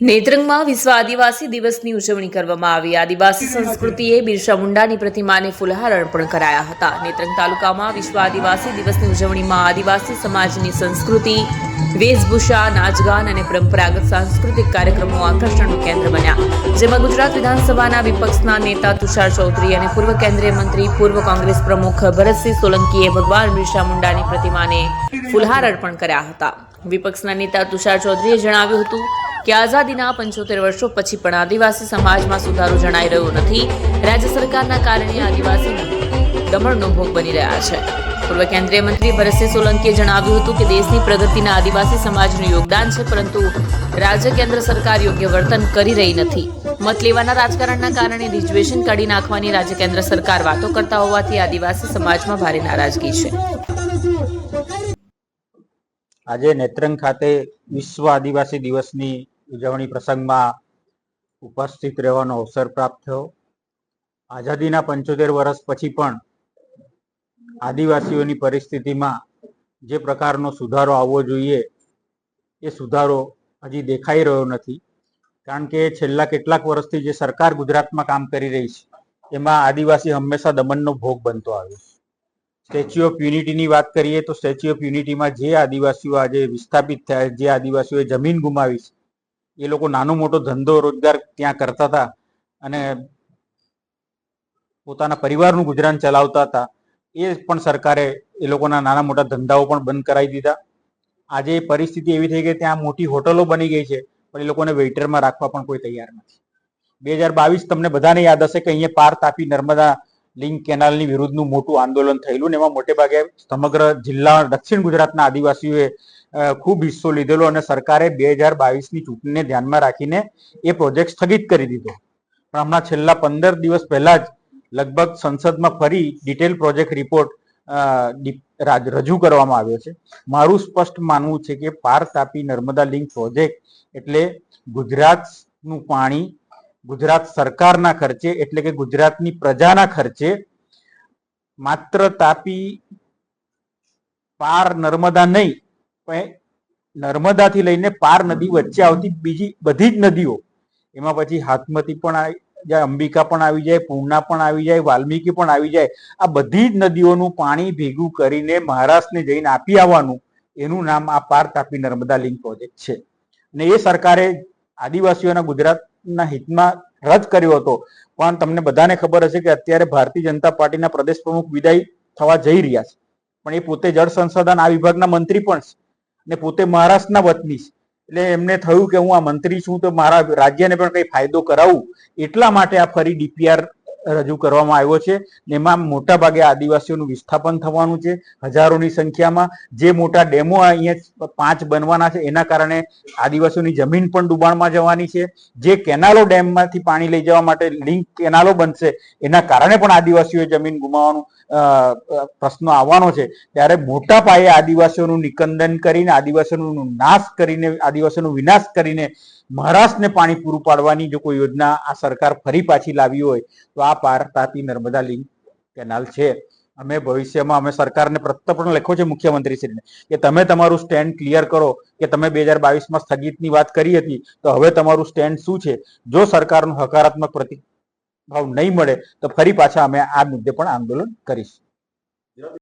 નેત્રંગમાં વિશ્વ આદિવાસી દિવસની ઉજવણી કરવામાં આવી. આદિવાસી સંસ્કૃતિએ બિરસા મુંડાની પ્રતિમાને ફુલહાર અર્પણ કરાયા હતા. નેત્રંગ તાલુકામાં વિશ્વ આદિવાસી દિવસની ઉજવણીમાં આદિવાસી સમાજની સંસ્કૃતિ, વેશભૂષા, નાચગાન અને પરંપરાગત સાંસ્કૃતિક કાર્યક્રમો આકર્ષણનું કેન્દ્ર બન્યા. જેમાં ગુજરાત વિધાનસભાના વિપક્ષના નેતા તુષાર ચૌધરી અને પૂર્વ કેન્દ્રીય મંત્રી, પૂર્વ કોંગ્રેસ પ્રમુખ ભરતસિંહ સોલંકીએ ભગવાન બિરસા મુંડાની પ્રતિમાને ફુલહાર અર્પણ કર્યા હતા. વિપક્ષના નેતા તુષાર ચૌધરીએ જણાવ્યું હતું કે આઝાદીના પંચોતેર વર્ષો પછી પણ આદિવાસી સમાજમાં સુધારો જણાઈ રહ્યો નથી. રાજ્ય સરકારના કારણે આદિવાસી દમણનો ભોગ બની રહ્યા છે. પૂર્વ કેન્દ્રીય મંત્રી ભરતસિંહ સોલંકીએ જણાવ્યું હતું કે દેશની પ્રગતિના આદિવાસી સમાજનું યોગદાન છે, પરંતુ રાજ્ય કેન્દ્ર સરકાર યોગ્ય વર્તન કરી રહી નથી. મત લેવાના રાજકારણના કારણે રિઝર્વેશન કાઢી નાખવાની રાજ્ય કેન્દ્ર સરકાર વાતો કરતા હોવાથી આદિવાસી સમાજમાં ભારે નારાજગી છે. આજે નેત્રંગ ખાતે વિશ્વ આદિવાસી દિવસની ઉજવણી પ્રસંગમાં ઉપસ્થિત રહેવાનો અવસર પ્રાપ્ત થયો. આઝાદીના પંચોતેર વર્ષ પછી પણ આદિવાસીઓની પરિસ્થિતિમાં જે પ્રકારનો સુધારો આવવો જોઈએ, એ સુધારો હજી દેખાઈ રહ્યો નથી. કારણ કે છેલ્લા કેટલાક વર્ષથી જે સરકાર ગુજરાતમાં કામ કરી રહી છે, એમાં આદિવાસી હંમેશા દમનનો ભોગ બનતો આવ્યો સ્ટેચ્યુ ઓફ યુનિટીની વાત કરીએ તો સ્ટેચ્યુ ઓફ યુનિટીમાં જે આદિવાસીઓ આજે વિસ્થાપિત થયા, જે આદિવાસીઓએ જમીન ગુમાવી છે એ લોકો નાનો મોટો ધંધો રોજગાર ત્યાં કરતા હતા અને પોતાના પરિવારનું ગુજરાન ચલાવતા હતા. એ પણ સરકારે એ લોકોના નાના મોટા ધંધાઓ પણ બંધ કરાવી દીધા. આજે પરિસ્થિતિ એવી થઈ ગઈ ત્યાં મોટી હોટલો બની ગઈ છે, પણ એ લોકોને વેઇટરમાં રાખવા પણ કોઈ તૈયાર નથી. બે હજાર બાવીસ તમને બધાને યાદ હશે કે અહીંયા પાર તાપી નર્મદા લિંક કેનાલની વિરુદ્ધનું મોટું આંદોલન થયેલું ને એમાં મોટે ભાગે સમગ્ર જિલ્લા દક્ષિણ ગુજરાતના આદિવાસીઓએ ખૂબ હિસ્સો લીધેલો અને સરકારે બે હજાર બાવીસની ચૂંટણીને ધ્યાનમાં રાખીને એ પ્રોજેક્ટ સ્થગિત કરી દીધો. પણ હમણાં છેલ્લા પંદર દિવસ પહેલા જ લગભગ સંસદમાં ફરી ડિટેલ પ્રોજેક્ટ રિપોર્ટ રજૂ કરવામાં આવ્યો છે. મારું સ્પષ્ટ માનવું છે કે પાર તાપી નર્મદા લિંક પ્રોજેક્ટ એટલે ગુજરાતનું પાણી, ગુજરાત સરકારના ખર્ચે એટલે કે ગુજરાતની પ્રજાના ખર્ચે માત્ર તાપી પાર નર્મદા નહીં પણ નર્મદાથી લઈને પાર નદી વચ્ચે આવતી બીજી બધી જ નદીઓ, એમાં પછી હાથમતી પણ જાય, અંબિકા પણ આવી જાય, પૂર્ણા પણ આવી જાય, વાલ્મીકી પણ આવી જાય. આ બધી જ નદીઓનું પાણી ભેગું કરીને મહારાષ્ટ્રને જઈને આપી આવવાનું, એનું નામ આ પાર તાપી નર્મદા લિંક પ્રોજેક્ટ છે. અને એ સરકારે આદિવાસીઓના ગુજરાતના હિતમાં રદ કર્યો હતો. પણ તમને બધાને ખબર હશે કે અત્યારે ભારતીય જનતા પાર્ટીના પ્રદેશ પ્રમુખ વિદાય થવા જઈ રહ્યા છે. પણ એ પોતે જળ સંસાધન આ વિભાગના મંત્રી પણ છે. ને પોતે મહારાષ્ટ્રના વતની છે. એટલે એમને થયું કે હું આ મંત્રી છું તો મારા રાજ્યને પણ કઈ ફાયદો કરાવું એટલા માટે આ ફરી ડીપીઆર રજૂ કરવામાં આવ્યો છે એમાં મોટા ભાગે આદિવાસીઓનું વિસ્થાપન થવાનું છે. હજારોની સંખ્યામાં જે મોટા ડેમો અહીંયા પાંચ બનવાના છે, એના કારણે આદિવાસીઓની જમીન પણ ડુબાણમાં જવાની છે. જે કેનાલો ડેમમાંથી પાણી લઈ જવા માટે લિંક કેનાલો બનશે, એના કારણે પણ આદિવાસીઓએ જમીન ગુમાવવાનું પ્રશ્ન આવવાનો છે. ત્યારે મોટા પાયે આદિવાસીઓનું નિકંદન કરીને, આદિવાસીઓનું નાશ કરીને, આદિવાસીઓનો વિનાશ કરીને મહારાષ્ટ્રને પાણી પૂરું પાડવાની જો કોઈ યોજના આ સરકાર ફરી પાછી લાવી હોય, તો આ પાર તાપી નર્મદા લિંક કેનાલ છે. અમે ભવિષ્યમાં અમે સરકારને પત્ર પણ લખ્યો છે મુખ્યમંત્રીશ્રીને કે તમે તમારું સ્ટેન્ડ ક્લિયર કરો, કે તમે બે હજાર બાવીસમાં સ્થગિતની વાત કરી હતી, તો હવે તમારું સ્ટેન્ડ શું છે? જો સરકારનો હકારાત્મક પ્રતિભાવ નહીં મળે, તો ફરી પાછા અમે આ મુદ્દે પણ આંદોલન કરીશું.